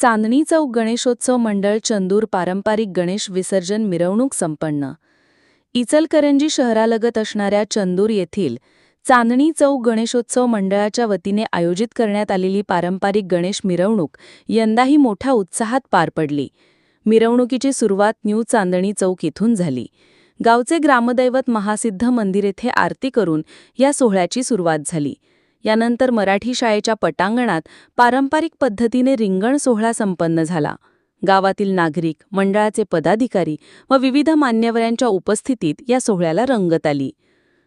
चांदणी चौक गणेशोत्सव मंडळ चंदूर पारंपरिक गणेश विसर्जन मिरवणूक संपन्न. इचलकरंजी शहरालगत असणाऱ्या चंदूर येथील चांदणी चौक गणेशोत्सव मंडळाच्या वतीने आयोजित करण्यात आलेली पारंपरिक गणेश मिरवणूक यंदाही मोठ्या उत्साहात पार पडली. मिरवणुकीची सुरुवात न्यू चांदणी चौक इथून झाली. गावचे ग्रामदैवत महासिद्ध मंदिर येथे आरती करून या सोहळ्याची सुरुवात झाली. यानंतर मराठी शाळेच्या पटांगणात पारंपरिक पद्धतीने रिंगण सोहळा संपन्न झाला. गावातील नागरिक मंडळाचे पदाधिकारी व विविध मान्यवरांच्या उपस्थितीत या सोहळ्याला रंगत आली.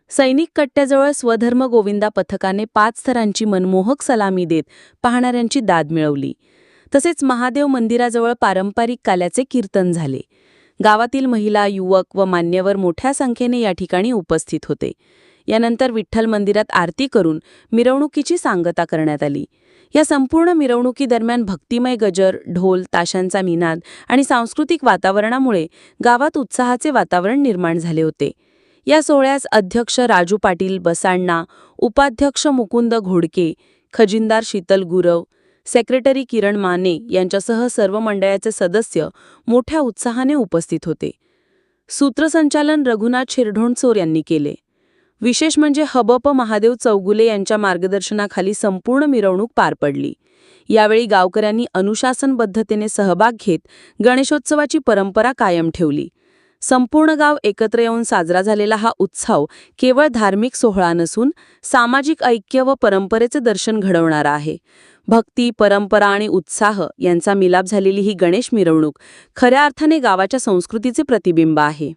सैनिक कट्ट्याजवळ स्वधर्म गोविंदा पथकाने पाच थरांची मनमोहक सलामी देत पाहणाऱ्यांची दाद मिळवली. तसेच महादेव मंदिराजवळ पारंपरिक काल्याचे कीर्तन झाले. गावातील महिला युवक व मान्यवर मोठ्या संख्येने या ठिकाणी उपस्थित होते. यानंतर विठ्ठल मंदिरात आरती करून मिरवणुकीची सांगता करण्यात आली. या संपूर्ण मिरवणुकीदरम्यान भक्तिमय गजर ढोल ताशांचा मिनाद आणि सांस्कृतिक वातावरणामुळे गावात उत्साहाचे वातावरण निर्माण झाले होते. या सोहळ्यास अध्यक्ष राजू पाटील बसाण्णा उपाध्यक्ष मुकुंद घोडके खजिनदार शीतल गुरव सेक्रेटरी किरण माने यांच्यासह सर्व मंडळाचे सदस्य मोठ्या उत्साहाने उपस्थित होते. सूत्रसंचालन रघुनाथ शिरढोणसोर यांनी केले. विशेष म्हणजे हबप महादेव चौगुले यांच्या मार्गदर्शनाखाली संपूर्ण मिरवणूक पार पडली. यावेळी गावकऱ्यांनी अनुशासनबद्धतेने सहभाग घेत गणेशोत्सवाची परंपरा कायम ठेवली. संपूर्ण गाव एकत्र येऊन साजरा झालेला हा उत्सव केवळ धार्मिक सोहळा नसून सामाजिक ऐक्य व परंपरेचे दर्शन घडवणारा आहे. भक्ती परंपरा आणि उत्साह यांचा मिलाप झालेली ही गणेश मिरवणूक खऱ्या अर्थाने गावाच्या संस्कृतीचे प्रतिबिंब आहे.